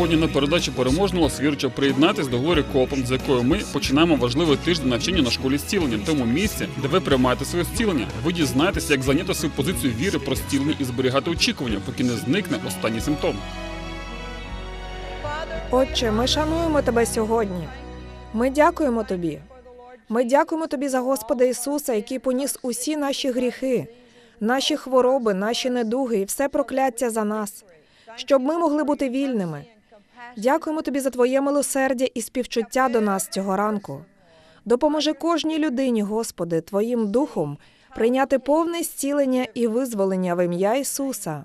сьогодні на передачі переможного свірча приєднатись до Глорі Копом, з якою ми починаємо важливий тиждень навчання на школі зцілення, тому місці, де ви приймаєте своє зцілення. Ви дізнаєтеся, як зайняти свою позицію віри про зцілення і зберігати очікування, поки не зникне останній симптом. Отче, ми шануємо тебе сьогодні. Ми дякуємо тобі. Ми дякуємо тобі за Господа Ісуса, який поніс усі наші гріхи, наші хвороби, наші недуги і все прокляття за нас, щоб ми могли бути вільними. Дякуємо тобі за твоє милосердя і співчуття до нас цього ранку. Допоможи кожній людині, Господи, Твоїм духом прийняти повне зцілення і визволення в ім'я Ісуса.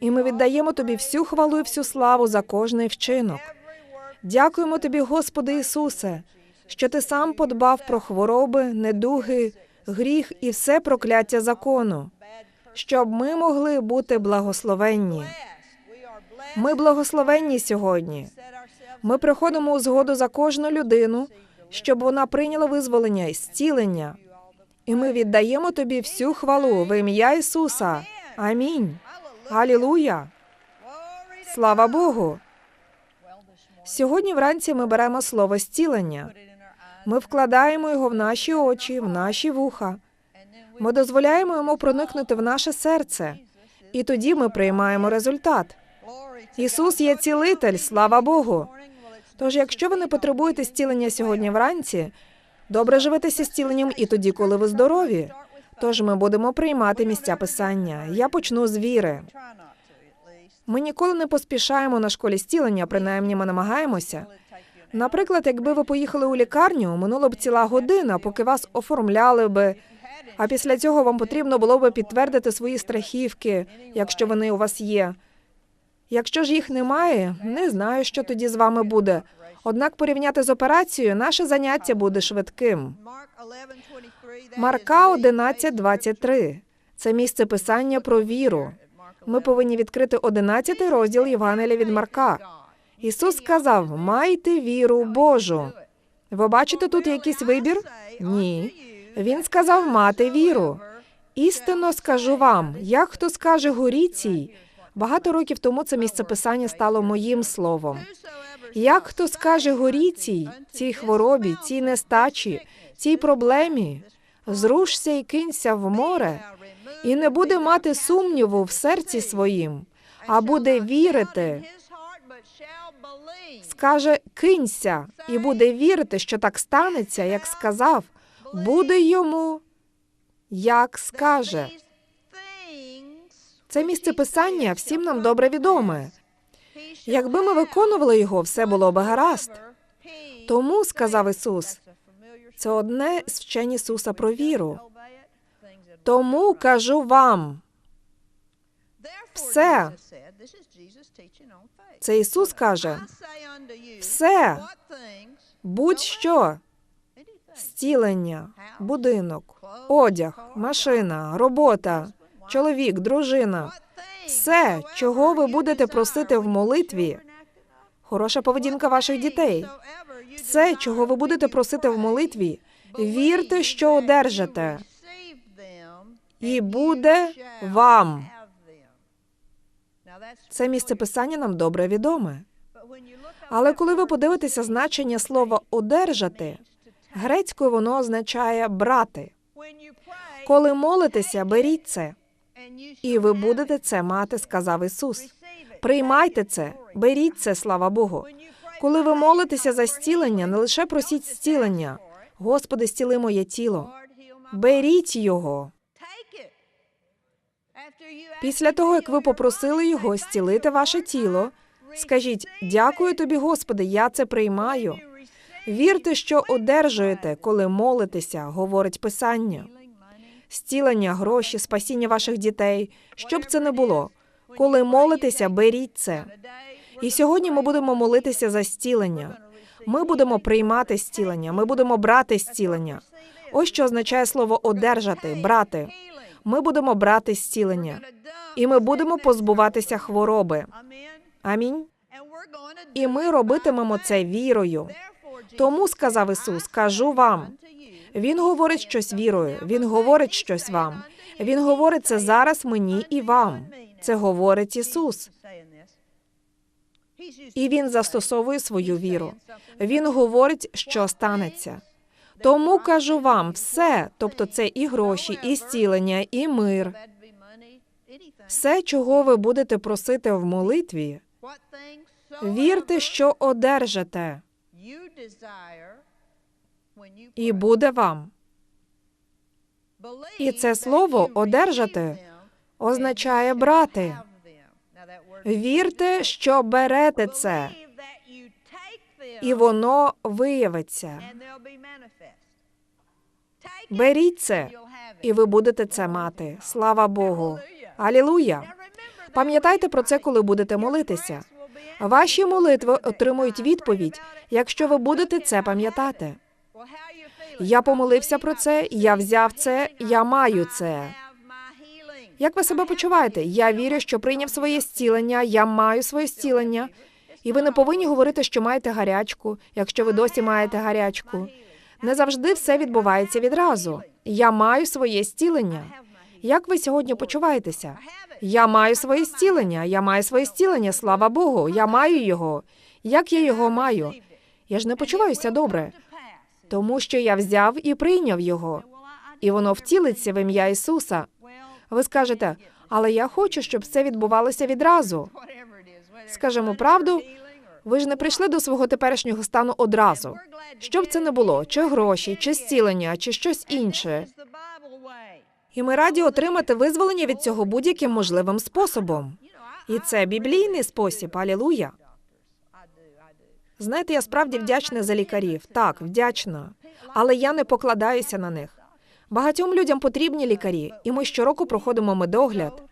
І ми віддаємо тобі всю хвалу і всю славу за кожний вчинок. Дякуємо тобі, Господи Ісусе, що ти сам подбав про хвороби, недуги, гріх і все прокляття закону, щоб ми могли бути благословенні. Ми благословенні сьогодні. Ми приходимо у згоду за кожну людину, щоб вона прийняла визволення і зцілення. І ми віддаємо тобі всю хвалу в ім'я Ісуса. Амінь. Алілуя. Слава Богу. Сьогодні вранці ми беремо слово зцілення. Ми вкладаємо його в наші очі, в наші вуха. Ми дозволяємо йому проникнути в наше серце, і тоді ми приймаємо результат. Ісус є цілитель, слава Богу. Тож, якщо ви не потребуєте зцілення сьогодні вранці, добре живетеся зціленням і тоді, коли ви здорові. Тож ми будемо приймати місця писання. Я почну з віри. Ми ніколи не поспішаємо на школі зцілення, принаймні ми намагаємося. Наприклад, якби ви поїхали у лікарню, минула б ціла година, поки вас оформляли би. А після цього вам потрібно було би підтвердити свої страхівки, якщо вони у вас є. Якщо ж їх немає, не знаю, що тоді з вами буде. Однак порівняти з операцією наше заняття буде швидким. Марка 11.23. Це місце писання про віру. Ми повинні відкрити 11 розділ Євангелія від Марка. Ісус сказав: майте віру Божу. Ви бачите тут якийсь вибір? Ні. Він сказав мати віру. Істинно скажу вам, як хто скаже горі цій, багато років тому це місце писання стало моїм словом. Як хто скаже горі цій, цій хворобі, цій нестачі, цій проблемі, зрушся і кинься в море, і не буде мати сумніву в серці своїм, а буде вірити, скаже кинься, і буде вірити, що так станеться, як сказав, буде йому, як скаже. Це місце писання всім нам добре відоме. Якби ми виконували його, все було би гаразд. Тому, сказав Ісус, це одне з вчень Ісуса про віру. Тому кажу вам, все. це Ісус каже, все, будь-що зцілення, будинок, одяг, машина, робота, чоловік, дружина, все, чого ви будете просити в молитві, хороша поведінка ваших дітей, все, чого ви будете просити в молитві, вірте, що одержите, і буде вам. Це місце писання нам добре відоме. Але коли ви подивитеся значення слова одержати, грецькою воно означає брати. Коли молитеся, беріть це, і ви будете це мати, сказав Ісус. Приймайте це, беріть це, слава Богу. Коли ви молитеся за зцілення, не лише просіть зцілення. Господи, зціли моє тіло. Беріть його. Після того, як ви попросили його зцілити ваше тіло, скажіть дякую тобі, Господи, я це приймаю. Вірте, що одержуєте, коли молитеся, говорить Писання. Зцілення, гроші, спасіння ваших дітей, що б це не було. Коли молитеся, беріть це. І сьогодні ми будемо молитися за зцілення. Ми будемо приймати зцілення, ми будемо брати зцілення. Ось що означає слово одержати, брати. Ми будемо брати зцілення, і ми будемо позбуватися хвороби. Амінь. І ми робитимемо це вірою. Тому сказав Ісус, кажу вам. Він говорить щось вірою. Він говорить щось вам. Він говорить це зараз мені і вам. Це говорить Ісус. і він застосовує свою віру. Він говорить, що станеться. Тому кажу вам все, тобто це і гроші, і зцілення, і мир, все, чого ви будете просити в молитві, вірте, що одержите, і буде вам. І це слово одержати означає брати. Вірте, що берете це, і воно виявиться. Беріть це, і ви будете це мати. Слава Богу. Алілуя. Пам'ятайте про це, коли будете молитися. Ваші молитви отримують відповідь, якщо ви будете це пам'ятати. Я помолився про це, я взяв це, я маю це. Як ви себе почуваєте? Я вірю, що прийняв своє зцілення, я маю своє зцілення. І ви не повинні говорити, що маєте гарячку, якщо ви досі маєте гарячку. Не завжди все відбувається відразу. Я маю своє зцілення. Як ви сьогодні почуваєтеся? Я маю своє зцілення, я маю своє зцілення, слава Богу, я маю його. Як я його маю? Я ж не почуваюся добре, тому що я взяв і прийняв його, і воно втілиться в ім'я Ісуса. Ви скажете, але я хочу, щоб це відбувалося відразу. Скажемо правду, ви ж не прийшли до свого теперішнього стану одразу. Що б це не було, чи гроші, чи зцілення, чи щось інше. І ми раді отримати визволення від цього будь-яким можливим способом. І це біблійний спосіб, алілуя. Знаєте, я справді вдячна за лікарів. Так, вдячна. Але я не покладаюся на них. Багатьом людям потрібні лікарі, і ми щороку проходимо медогляд.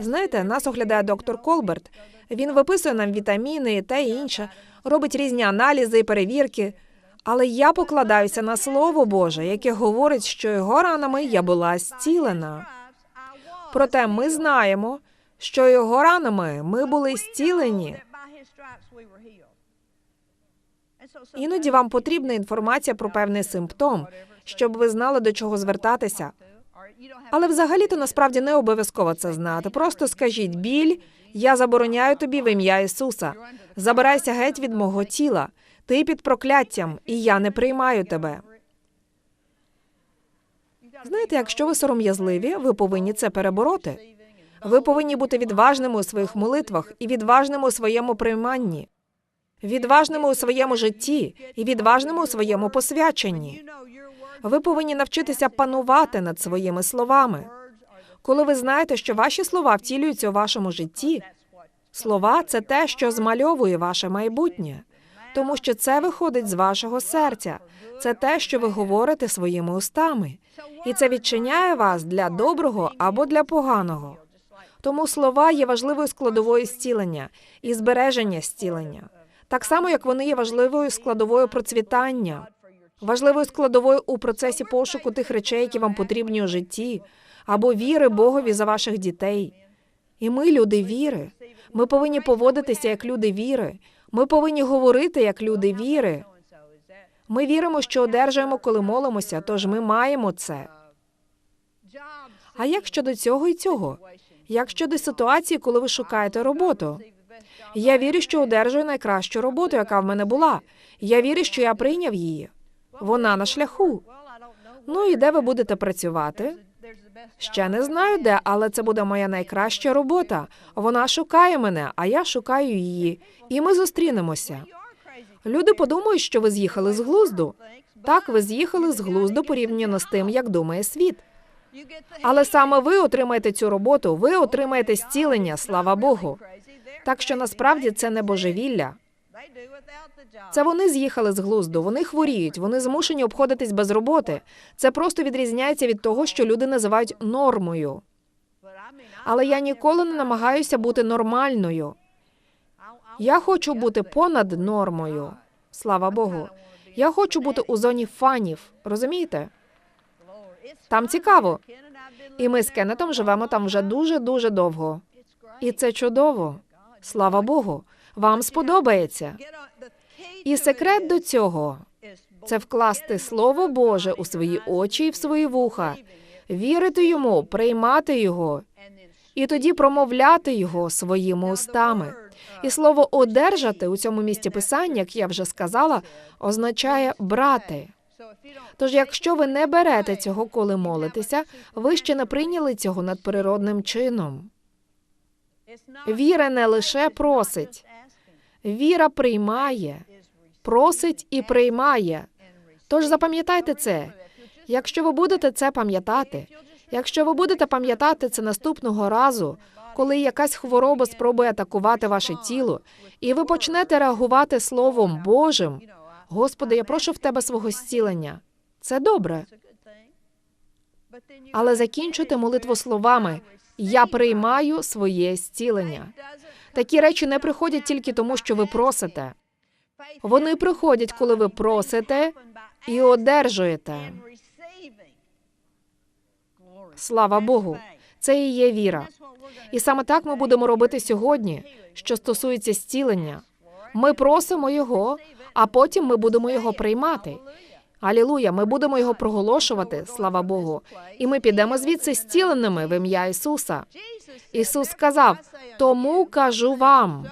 Знаєте, нас оглядає доктор Колберт. Він виписує нам вітаміни та інше, робить різні аналізи і перевірки. Але я покладаюся на слово Боже, яке говорить, що його ранами я була зцілена. Проте ми знаємо, що його ранами ми були зцілені. Іноді вам потрібна інформація про певний симптом, щоб ви знали, до чого звертатися. Але взагалі-то насправді не обов'язково це знати. Просто скажіть біль, я забороняю тобі в ім'я Ісуса. Забирайся геть від мого тіла. Ти під прокляттям, і я не приймаю тебе. Знаєте, якщо ви сором'язливі, ви повинні це перебороти. Ви повинні бути відважними у своїх молитвах і відважними у своєму прийманні, відважними у своєму житті і відважними у своєму посвяченні. Ви повинні навчитися панувати над своїми словами. Коли ви знаєте, що ваші слова втілюються у вашому житті, слова це те, що змальовує ваше майбутнє, тому що це виходить з вашого серця. Це те, що ви говорите своїми устами, і це відчиняє вас для доброго або для поганого. Тому слова є важливою складовою зцілення і збереження зцілення, так само як вони є важливою складовою процвітання, важливою складовою у процесі пошуку тих речей, які вам потрібні у житті, або віри Богові за ваших дітей. І ми, люди віри, ми повинні поводитися як люди віри. Ми повинні говорити як люди віри. Ми віримо, що одержуємо, коли молимося, тож ми маємо це. А як щодо цього і цього? Як щодо ситуації, коли ви шукаєте роботу? Я вірю, що одержую найкращу роботу, яка в мене була. Я вірю, що я прийняв її. Вона на шляху. Ну і де ви будете працювати? Ще не знаю де, але це буде моя найкраща робота. Вона шукає мене, а я шукаю її. І ми зустрінемося. Люди подумають, що ви з'їхали з глузду. Так, ви з'їхали з глузду порівняно з тим, як думає світ. Але саме ви отримаєте цю роботу, ви отримаєте зцілення, слава Богу. Так що насправді це не божевілля. Це вони з'їхали з глузду, вони хворіють, вони змушені обходитись без роботи. Це просто відрізняється від того, що люди називають нормою. Але я ніколи не намагаюся бути нормальною. Я хочу бути понад нормою. Слава Богу. Я хочу бути у зоні фанів. Розумієте? Там цікаво. І ми з Кеннетом живемо там вже дуже дуже довго. І це чудово. Слава Богу. Вам сподобається. І секрет до цього це вкласти Слово Боже у свої очі і в свої вуха, вірити йому, приймати його, і тоді промовляти його своїми устами. І слово одержати у цьому місці писання, як я вже сказала, означає брати. Тож, якщо ви не берете цього, коли молитеся, ви ще не прийняли цього надприродним чином. Віра не лише просить, віра приймає, просить і приймає. Тож запам'ятайте це. Якщо ви будете це пам'ятати, якщо ви будете пам'ятати це наступного разу, коли якась хвороба спробує атакувати ваше тіло, і ви почнете реагувати Словом Божим, Господи, я прошу в тебе свого зцілення. Це добре. Але закінчуйте молитву словами Я приймаю своє зцілення. Такі речі не приходять тільки тому, що ви просите. Вони приходять, коли ви просите і одержуєте. Слава Богу, це і є віра. І саме так ми будемо робити сьогодні, що стосується зцілення. Ми просимо його, а потім ми будемо його приймати. Алілуя, ми будемо його проголошувати, слава Богу, і ми підемо звідси зціленими в ім'я Ісуса. Ісус сказав: тому кажу вам,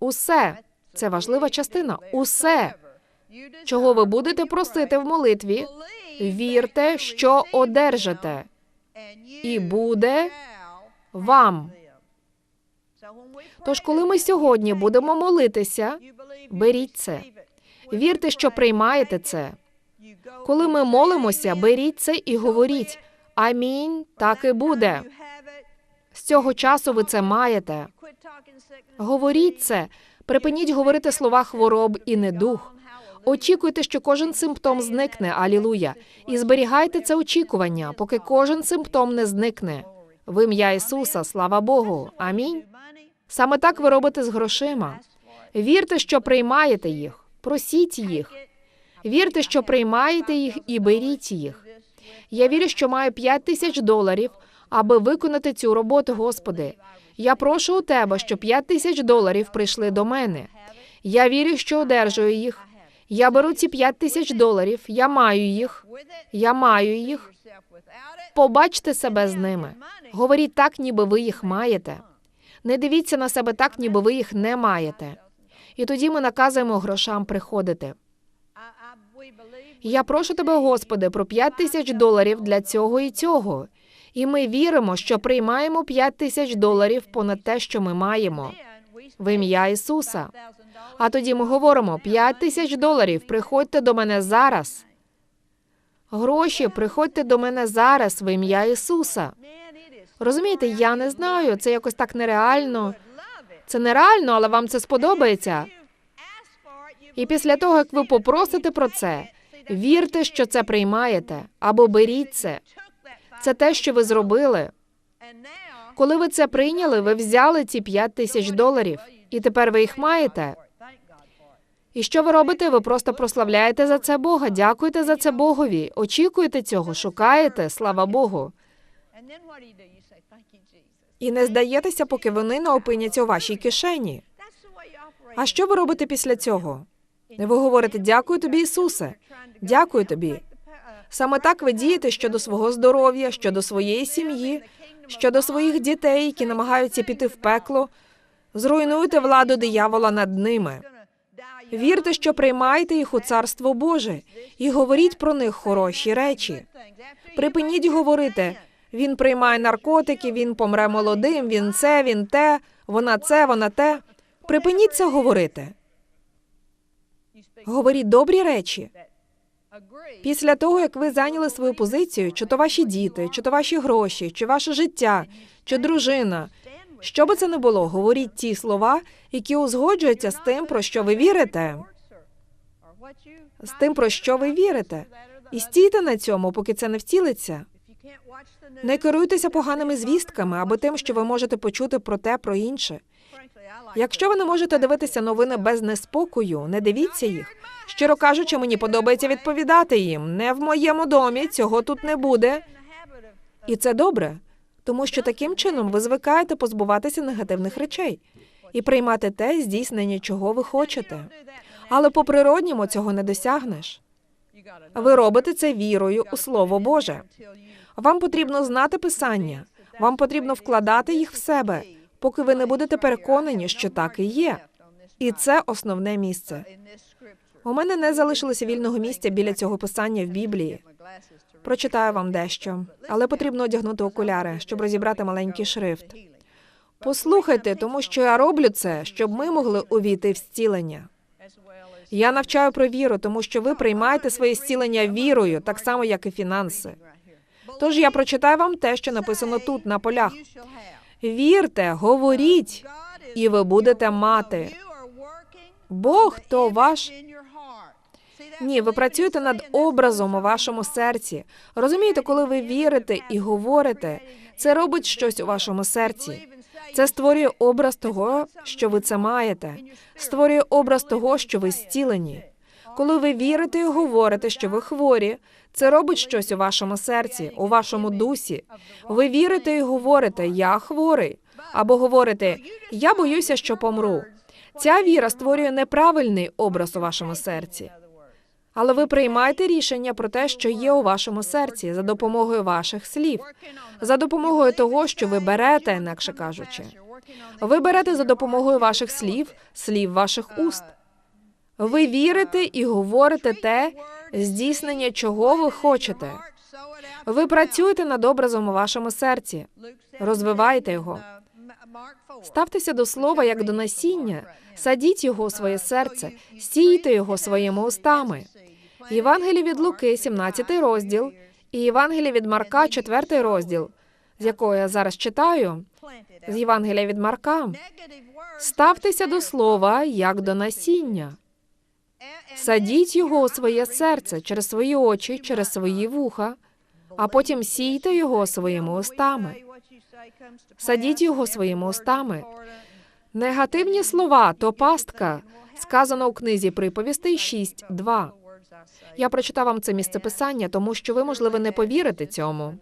усе це важлива частина. Усе, чого ви будете просити в молитві, вірте, що одержите, і буде вам. Тож, коли ми сьогодні будемо молитися, беріть це. Вірте, що приймаєте це. Коли ми молимося, беріть це і говоріть: Амінь, так і буде. З цього часу ви це маєте. Говоріть це, припиніть говорити слова хвороб і недух. Очікуйте, що кожен симптом зникне, алілуя, і зберігайте це очікування, поки кожен симптом не зникне. В ім'я Ісуса, слава Богу. Амінь. Саме так ви робите з грошима. Вірте, що приймаєте їх, просіть їх. Вірте, що приймаєте їх і беріть їх. Я вірю, що маю 5 тисяч доларів, аби виконати цю роботу, Господи. Я прошу у тебе, щоб 5 тисяч доларів прийшли до мене. Я вірю, що одержую їх. Я беру ці 5 тисяч доларів, я маю їх, я маю їх. Побачте себе з ними. Говоріть так, ніби ви їх маєте. Не дивіться на себе так, ніби ви їх не маєте. І тоді ми наказуємо грошам приходити. Я прошу тебе, Господи, про 5 тисяч доларів для цього і цього. І ми віримо, що приймаємо 5 тисяч доларів понад те, що ми маємо. В ім'я Ісуса. А тоді ми говоримо: 5 тисяч доларів, приходьте до мене зараз. Гроші, приходьте до мене зараз в ім'я Ісуса. Розумієте, я не знаю, це якось так нереально. Це нереально, але вам це сподобається. І після того, як ви попросите про це, вірте, що це приймаєте, або беріть це. Це те, що ви зробили. Коли ви це прийняли, ви взяли ці 5 тисяч доларів, і тепер ви їх маєте. І що ви робите? Ви просто прославляєте за це Бога, дякуєте за це Богові, очікуєте цього, шукаєте, слава Богу. І не здаєтеся, поки вони не опиняться у вашій кишені. А що ви робите після цього? Ви говорите дякую тобі, Ісусе. Дякую тобі. Саме так ви дієте щодо свого здоров'я, щодо своєї сім'ї, щодо своїх дітей, які намагаються піти в пекло. Зруйнуйте владу диявола над ними. Вірте, що приймаєте їх у царство Боже, і говоріть про них хороші речі. Припиніть говорити. Він приймає наркотики, він помре молодим, він це, він те, вона це, вона те. Припиніть це говорити. Говоріть добрі речі. Після того, як ви зайняли свою позицію, чи то ваші діти, чи то ваші гроші, чи ваше життя, чи дружина. Що би це не було, говоріть ті слова, які узгоджуються з тим, про що ви вірите, з тим, про що ви вірите. І стійте на цьому, поки це не втілиться. Не керуйтеся поганими звістками або тим, що ви можете почути про те, про інше. Якщо ви не можете дивитися новини без неспокою, не дивіться їх. Щиро кажучи, мені подобається відповідати їм. Не в моєму домі, цього тут не буде. І це добре, тому що таким чином ви звикаєте позбуватися негативних речей і приймати те здійснення, чого ви хочете. Але по природньому цього не досягнеш. Ви робите це вірою у Слово Боже. Вам потрібно знати писання, вам потрібно вкладати їх в себе, поки ви не будете переконані, що так і є. І це основне місце. У мене не залишилося вільного місця біля цього писання в Біблії. Прочитаю вам дещо, але потрібно одягнути окуляри, щоб розібрати маленький шрифт. Послухайте, тому що я роблю це, щоб ми могли увійти в зцілення. Я навчаю про віру, тому що ви приймаєте своє зцілення вірою, так само як і фінанси. Тож я прочитаю вам те, що написано тут на полях. Вірте, говоріть, і ви будете мати. Бог то ваш. Ні, ви працюєте над образом у вашому серці. Розумієте, коли ви вірите і говорите, це робить щось у вашому серці. Це створює образ того, що ви це маєте, створює образ того, що ви зцілені. Коли ви вірите і говорите, що ви хворі, це робить щось у вашому серці, у вашому дусі. Ви вірите і говорите Я хворий, або говорите Я боюся, що помру. Ця віра створює неправильний образ у вашому серці. Але ви приймаєте рішення про те, що є у вашому серці, за допомогою ваших слів, за допомогою того, що ви берете, інакше кажучи. Ви берете за допомогою ваших слів, слів ваших уст. Ви вірите і говорите те, здійснення чого ви хочете. Ви працюєте над образом у вашому серці, розвиваєте його. Ставтеся до слова як до насіння, садіть його у своє серце, сійте його своїми устами. Євангеліє від Луки, 17 розділ, і Євангеліє від Марка, 4 розділ, з якого я зараз читаю, з Євангелія від Марка. Ставтеся до слова як до насіння. Садіть його у своє серце через свої очі, через свої вуха, а потім сійте його своїми устами. Садіть його своїми устами. Негативні слова то пастка, сказано у книзі приповістей 6.2. Я прочитав вам це місце писання, тому що ви, можливо, не повірите цьому.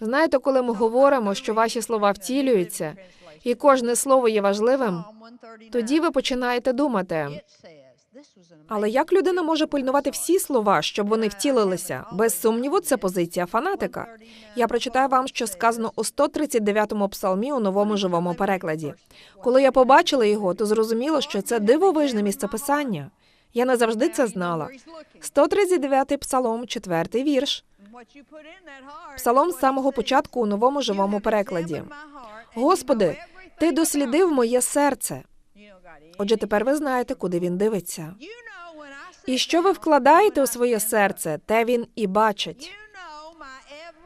Знаєте, коли ми говоримо, що ваші слова втілюються, і кожне слово є важливим, тоді ви починаєте думати. Але як людина може пильнувати всі слова, щоб вони втілилися? Без сумніву, це позиція фанатика. Я прочитаю вам, що сказано у 139-му псалмі у новому живому перекладі. Коли я побачила його, то зрозуміло, що це дивовижне місцеписання. Я не завжди це знала. 139-й псалом, четвертий вірш. Псалом з самого початку у новому живому перекладі. Господи, ти дослідив моє серце. Отже, тепер ви знаєте, куди він дивиться. І що ви вкладаєте у своє серце, те він і бачить.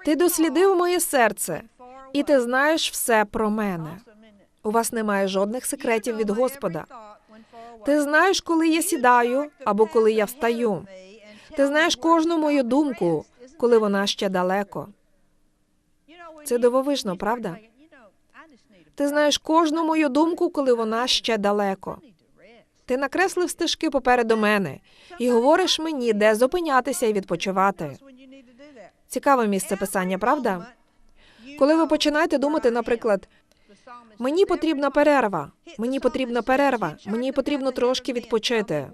Ти дослідив моє серце, і ти знаєш все про мене. У вас немає жодних секретів від Господа. Ти знаєш, коли я сідаю або коли я встаю. Ти знаєш кожну мою думку, коли вона ще далеко. Це дивовижно, правда? Ти знаєш кожну мою думку, коли вона ще далеко. Ти накреслив стежки попереду мене і говориш мені, де зупинятися і відпочивати. Цікаве місце писання, правда? Коли ви починаєте думати, наприклад, мені потрібна перерва, мені потрібна перерва, мені потрібно трошки відпочити.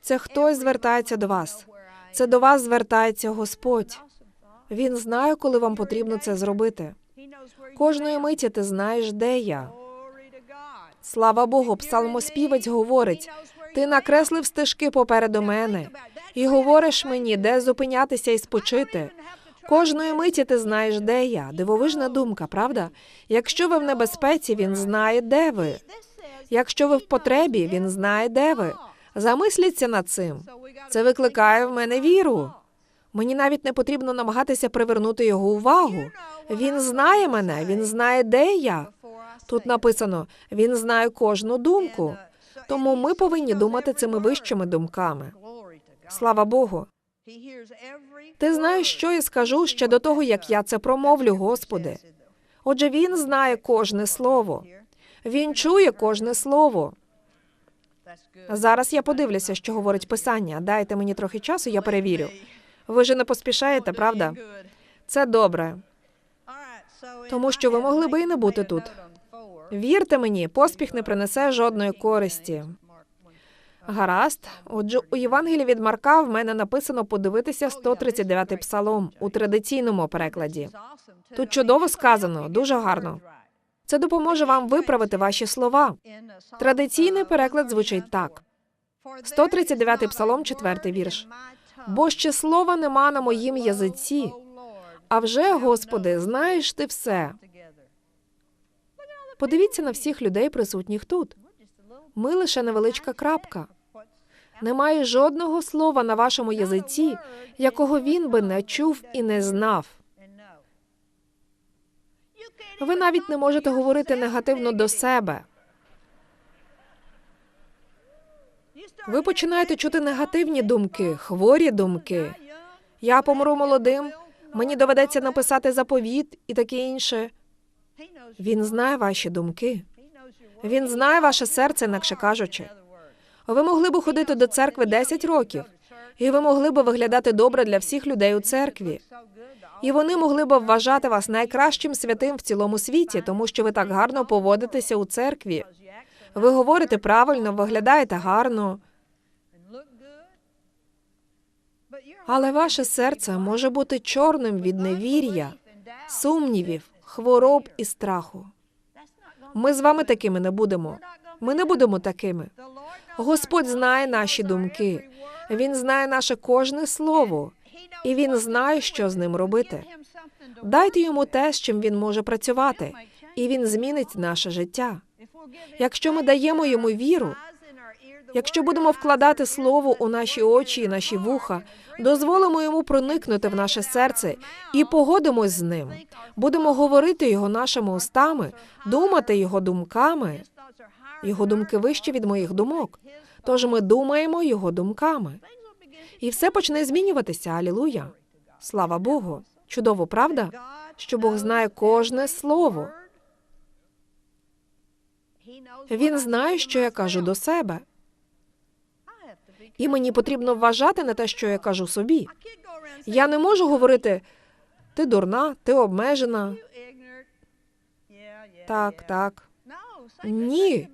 Це хтось звертається до вас. Це до вас звертається Господь. Він знає, коли вам потрібно це зробити. Кожної миті ти знаєш, де я. Слава Богу, псалмоспівець говорить: ти накреслив стежки попереду мене і говориш мені, де зупинятися і спочити. Кожної миті ти знаєш, де я. Дивовижна думка, правда? Якщо ви в небезпеці, він знає, де ви. Якщо ви в потребі, він знає, де ви. Замисліться над цим. Це викликає в мене віру. Мені навіть не потрібно намагатися привернути його увагу. Він знає мене, він знає, де я. Тут написано: він знає кожну думку. Тому ми повинні думати цими вищими думками. Слава Богу. Ти знаєш, що я скажу ще до того, як я це промовлю, Господи. Отже, він знає кожне слово. Він чує кожне слово. Зараз я подивлюся, що говорить писання. Дайте мені трохи часу, я перевірю. Ви ж не поспішаєте, правда? Це добре. Тому що ви могли би і не бути тут. Вірте мені, поспіх не принесе жодної користі. Гаразд. Отже, у Євангелії від Марка в мене написано подивитися 139-й псалом у традиційному перекладі. Тут чудово сказано, дуже гарно. Це допоможе вам виправити ваші слова. Традиційний переклад звучить так: 139-й псалом, 4-й вірш. Бо ще слова нема на моїм язиці. А вже, Господи, знаєш ти все. Подивіться на всіх людей, присутніх тут. Ми лише невеличка крапка. Немає жодного слова на вашому язиці, якого він би не чув і не знав. Ви навіть не можете говорити негативно до себе. Ви починаєте чути негативні думки, хворі думки. Я помру молодим, мені доведеться написати заповіт і таке інше. Він знає ваші думки. Він знає ваше серце, інакше кажучи. Ви могли б ходити до церкви 10 років, і ви могли б виглядати добре для всіх людей у церкві. І вони могли б вважати вас найкращим святим в цілому світі, тому що ви так гарно поводитеся у церкві. Ви говорите правильно, виглядаєте гарно, але ваше серце може бути чорним від невір'я, сумнівів, хвороб і страху. Ми з вами такими не будемо. Ми не будемо такими. Господь знає наші думки. Він знає наше кожне слово, і він знає, що з ним робити. Дайте йому те, з чим він може працювати, і він змінить наше життя. Якщо ми даємо йому віру, якщо будемо вкладати слово у наші очі і наші вуха, дозволимо йому проникнути в наше серце і погодимось з ним. Будемо говорити його нашими устами, думати його думками. Його думки вищі від моїх думок. Тож ми думаємо його думками. І все почне змінюватися. Алілуя. Слава Богу. Чудово, правда? Що Бог знає кожне слово. Він знає, що я кажу до себе. І мені потрібно вважати на те, що я кажу собі. Я не можу говорити ти дурна, ти обмежена. Так, так. Ні.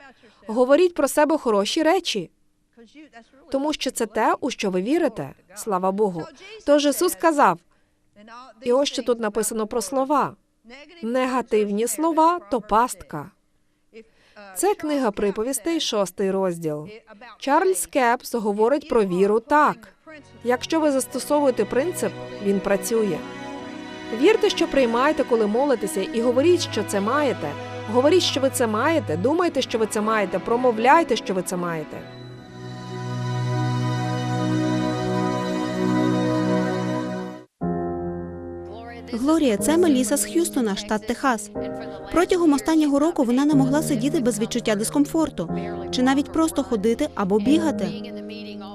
Говоріть про себе хороші речі, тому що це те, у що ви вірите. Слава Богу. Тож Ісус сказав, і ось що тут написано про слова. Негативні слова то пастка. Це книга приповістей, шостий розділ. Чарльз Кепс говорить про віру так. Якщо ви застосовуєте принцип, він працює. Вірте, що приймаєте, коли молитеся, і говоріть, що це маєте. Говоріть, що ви це маєте, думайте, що ви це маєте, промовляйте, що ви це маєте. Глорія, це Меліса з Х'юстона, штат Техас. Протягом останнього року вона не могла сидіти без відчуття дискомфорту, чи навіть просто ходити або бігати.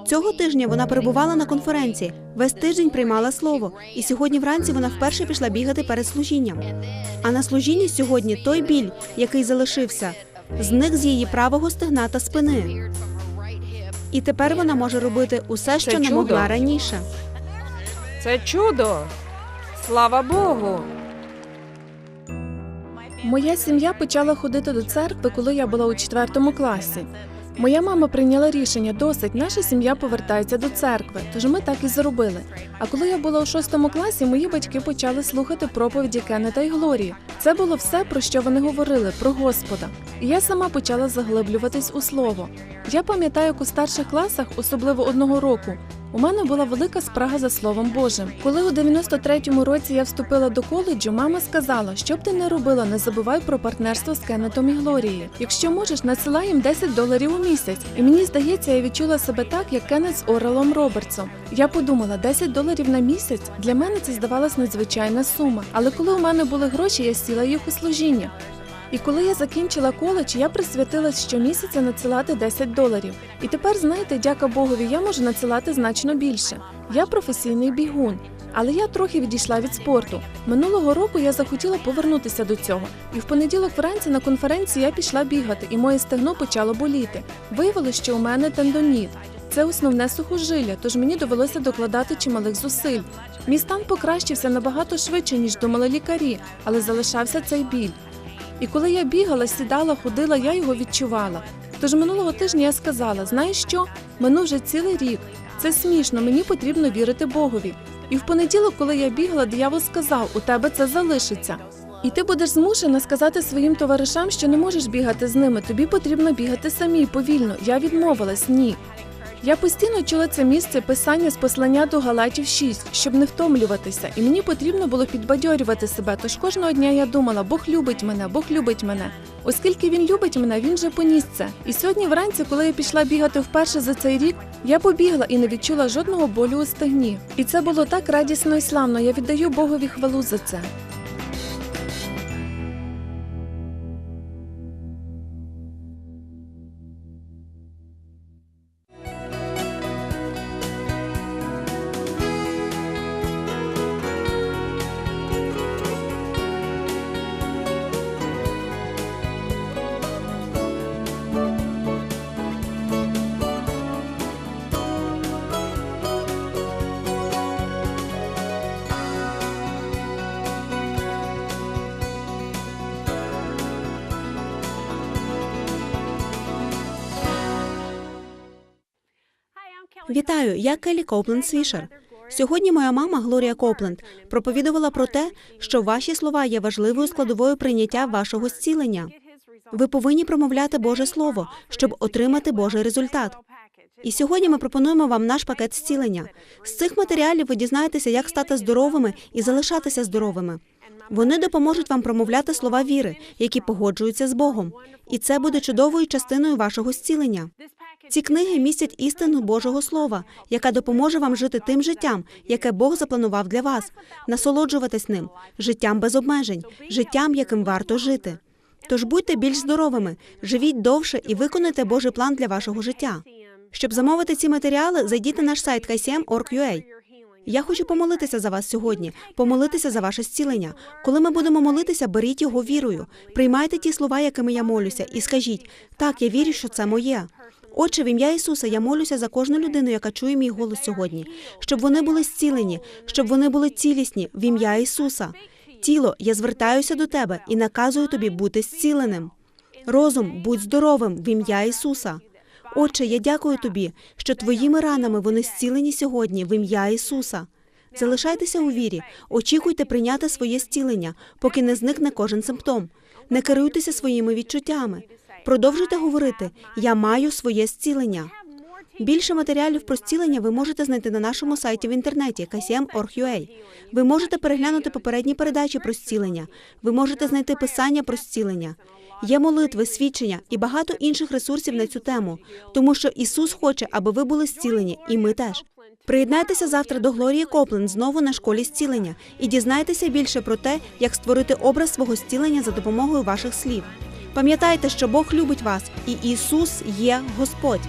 Цього тижня вона перебувала на конференції, весь тиждень приймала слово, і сьогодні вранці вона вперше пішла бігати перед служінням. А на служінні сьогодні той біль, який залишився, зник з її правого стегна та спини. І тепер вона може робити усе, що не чудо. могла раніше. Це чудо. Слава Богу. Моя сім'я почала ходити до церкви, коли я була у четвертому класі. Моя мама прийняла рішення досить. Наша сім'я повертається до церкви, тож ми так і зробили. А коли я була у шостому класі, мої батьки почали слухати проповіді Кеннета і Глорії. Це було все, про що вони говорили, про Господа. І я сама почала заглиблюватись у слово. Я пам'ятаю, як у старших класах, особливо одного року, у мене була велика спрага за Словом Божим. Коли у 93-му році я вступила до коледжу, мама сказала, що б ти не робила, не забувай про партнерство з Кеннетом і Глорією. Якщо можеш, надсилай їм 10 доларів у місяць. І мені здається, я відчула себе так, як Кеннет з Орелом Робертсом. Я подумала, 10 доларів на місяць для мене це здавалась надзвичайна сума. Але коли у мене були гроші, я сіла їх у служіння. І коли я закінчила коледж, я присвятилась щомісяця надсилати 10 доларів. І тепер, знаєте, дяка Богові, я можу надсилати значно більше. Я професійний бігун, але я трохи відійшла від спорту. Минулого року я захотіла повернутися до цього. І в понеділок вранці на конференції я пішла бігати, і моє стегно почало боліти. Виявилося, що у мене тендоніт. Це основне сухожилля, тож мені довелося докладати чималих зусиль. Мій стан покращився набагато швидше, ніж думали лікарі, але залишався цей біль. І коли я бігала, сідала, ходила, я його відчувала. Тож минулого тижня я сказала: знаєш що? Минув вже цілий рік. Це смішно, мені потрібно вірити Богові. І в понеділок, коли я бігала, диявол сказав: у тебе це залишиться. І ти будеш змушена сказати своїм товаришам, що не можеш бігати з ними. Тобі потрібно бігати самій повільно. Я відмовилась, ні. Я постійно чула це місце писання з послання до Галатів 6, щоб не втомлюватися, і мені потрібно було підбадьорювати себе. Тож кожного дня я думала, Бог любить мене, Бог любить мене. Оскільки він любить мене, він вже поніс це. І сьогодні вранці, коли я пішла бігати вперше за цей рік, я побігла і не відчула жодного болю у стегні. І це було так радісно і славно. Я віддаю Богові хвалу за це. Вітаю, я Келі Копленд Свішер. Сьогодні моя мама Глорія Копленд проповідувала про те, що ваші слова є важливою складовою прийняття вашого зцілення. Ви повинні промовляти Боже Слово, щоб отримати Божий результат. І сьогодні ми пропонуємо вам наш пакет зцілення. З цих матеріалів ви дізнаєтеся, як стати здоровими і залишатися здоровими. Вони допоможуть вам промовляти слова віри, які погоджуються з Богом, і це буде чудовою частиною вашого зцілення. Ці книги містять істину Божого Слова, яка допоможе вам жити тим життям, яке Бог запланував для вас, насолоджуватись ним, життям без обмежень, життям, яким варто жити. Тож будьте більш здоровими, живіть довше і виконуйте Божий план для вашого життя. Щоб замовити ці матеріали, зайдіть на наш сайт kcm.org.ua. Я хочу помолитися за вас сьогодні, помолитися за ваше зцілення. Коли ми будемо молитися, беріть його вірою. Приймайте ті слова, якими я молюся, і скажіть: так, я вірю, що це моє. Отче, в ім'я Ісуса, я молюся за кожну людину, яка чує мій голос сьогодні, щоб вони були зцілені, щоб вони були цілісні в ім'я Ісуса. Тіло, я звертаюся до тебе і наказую тобі бути зціленим. Розум, будь здоровим в ім'я Ісуса. Отче, я дякую тобі, що твоїми ранами вони зцілені сьогодні в ім'я Ісуса. Залишайтеся у вірі, очікуйте прийняти своє зцілення, поки не зникне кожен симптом. Не керуйтеся своїми відчуттями. Продовжуйте говорити: Я маю своє зцілення. Більше матеріалів про зцілення ви можете знайти на нашому сайті в інтернеті kcm.org.ua. Ви можете переглянути попередні передачі про зцілення. Ви можете знайти писання про зцілення. Є молитви, свідчення і багато інших ресурсів на цю тему, тому що Ісус хоче, аби ви були зцілені, і ми теж. Приєднайтеся завтра до Глорії Копленд знову на школі зцілення і дізнайтеся більше про те, як створити образ свого зцілення за допомогою ваших слів. Пам'ятайте, що Бог любить вас, і Ісус є Господь.